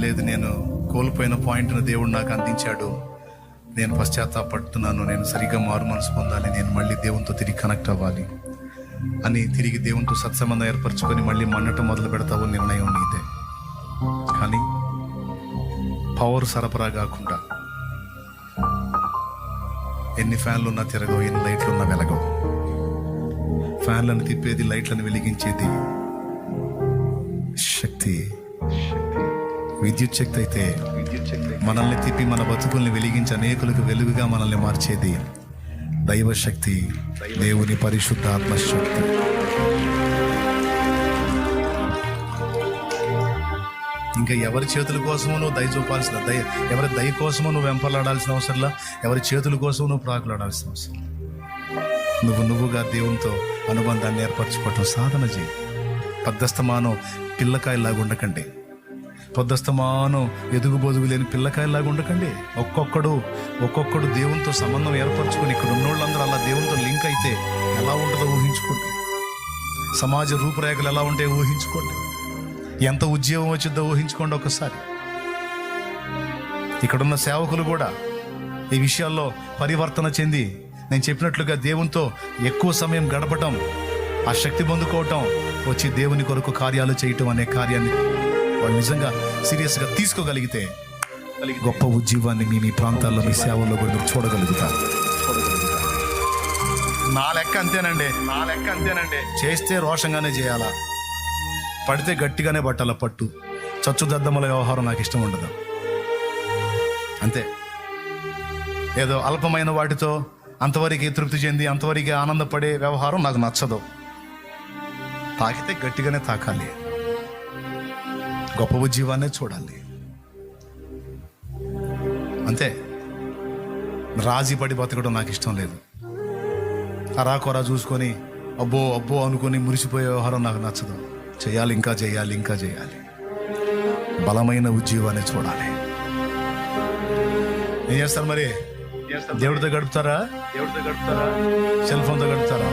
లేదు నేను కోల్పోయిన పాయింట్ను దేవుడు నాకు అందించాడు. నేను పశ్చాత్తాపడుతున్నాను నేను సరిగ్గా మారు మనసు పొందాలి నేను మళ్ళీ దేవునితో తిరిగి కనెక్ట్ అవ్వాలి అని తిరిగి దేవునితో సత్సంబంధం ఏర్పరచుకొని మళ్ళీ మన్నటం మొదలు పెడతావు నిర్ణయం నీదే. కానీ పవర్ సరఫరా కాకుండా ఎన్ని ఫ్యాన్లు ఉన్నా తిరగవు ఎన్ని లైట్లు ఉన్నా వెలగవు. ఫ్యాన్లను తిప్పేది లైట్లను వెలిగించేది విద్యుత్ శక్తి అయితే మనల్ని తిప్పి మన బతుకుల్ని వెలిగించి అనేకులకు వెలుగుగా మనల్ని మార్చేది దైవశక్తి దేవుని పరిశుద్ధ ఆత్మశక్తి. ఇంకా ఎవరి చేతుల కోసము నువ్వు దయ చూపాల్సిన దయ ఎవరి దయ కోసమో నువ్వు వెంపలాడాల్సిన అవసరంలా? ఎవరి చేతుల కోసం నువ్వు ప్రాకులాడాల్సిన అవసరం? నువ్వు నువ్వుగా దేవునితో అనుబంధాన్ని ఏర్పరచుకోవటం సాధన చేయి. పద్దస్తమానం పిల్లకాయలాగా ఉండకండి. పొద్దస్తమానం ఎదుగు బొదుగు లేని పిల్లకాయలాగా ఉండకండి. ఒక్కొక్కడు ఒక్కొక్కడు దేవునితో సంబంధం ఏర్పరచుకొని ఇక్కడ ఉన్నోళ్ళందరూ అలా దేవునితో లింక్ అయితే ఎలా ఉంటుందో ఊహించుకోండి. సమాజ రూపురేఖలు ఎలా ఉంటాయో ఊహించుకోండి. ఎంత ఉద్యోగం వచ్చిందో ఊహించుకోండి ఒకసారి. ఇక్కడున్న సేవకులు కూడా ఈ విషయాల్లో పరివర్తన చెంది నేను చెప్పినట్లుగా దేవునితో ఎక్కువ సమయం గడపటం ఆ శక్తి పొందుకోవటం వచ్చి దేవుని కొరకు కార్యాలు చేయటం అనే కార్యాన్ని వాళ్ళు నిజంగా సీరియస్గా తీసుకోగలిగితే గొప్ప ఉద్యోగాన్ని మీ మీ ప్రాంతాల్లో మీ సేవల్లో కూడా మీరు చూడగలుగుతారు. నా లెక్క అంతేనండి. నా లెక్క అంతేనండి. చేస్తే రోషంగానే చేయాలా? పడితే గట్టిగానే పట్టాల పట్టు. చచ్చు దద్దమ్మల వ్యవహారం నాకు ఇష్టం ఉండదు. అంతే. ఏదో అల్పమైన వాటితో అంతవరకు తృప్తి చెంది అంతవరకు ఆనందపడే వ్యవహారం నాకు నచ్చదు. తాకితే గట్టిగానే తాకాలి. గొప్ప ఉజ్జీవాన్నే చూడాలి. అంతే. రాజీ పడి బతకడం నాకు ఇష్టం లేదు. అరాకొరా చూసుకొని అబ్బో అబ్బో అనుకొని మురిసిపోయే వ్యవహారం నాకు నచ్చదు. చేయాలి ఇంకా చేయాలి ఇంకా చేయాలి. బలమైన ఉద్యోగాన్ని చూడాలి. ఏం చేస్తారు మరి? దేవుడితో గడుపుతారా? దేవుడితో గడుపుతారా? సెల్ ఫోన్తో గడుపుతారా?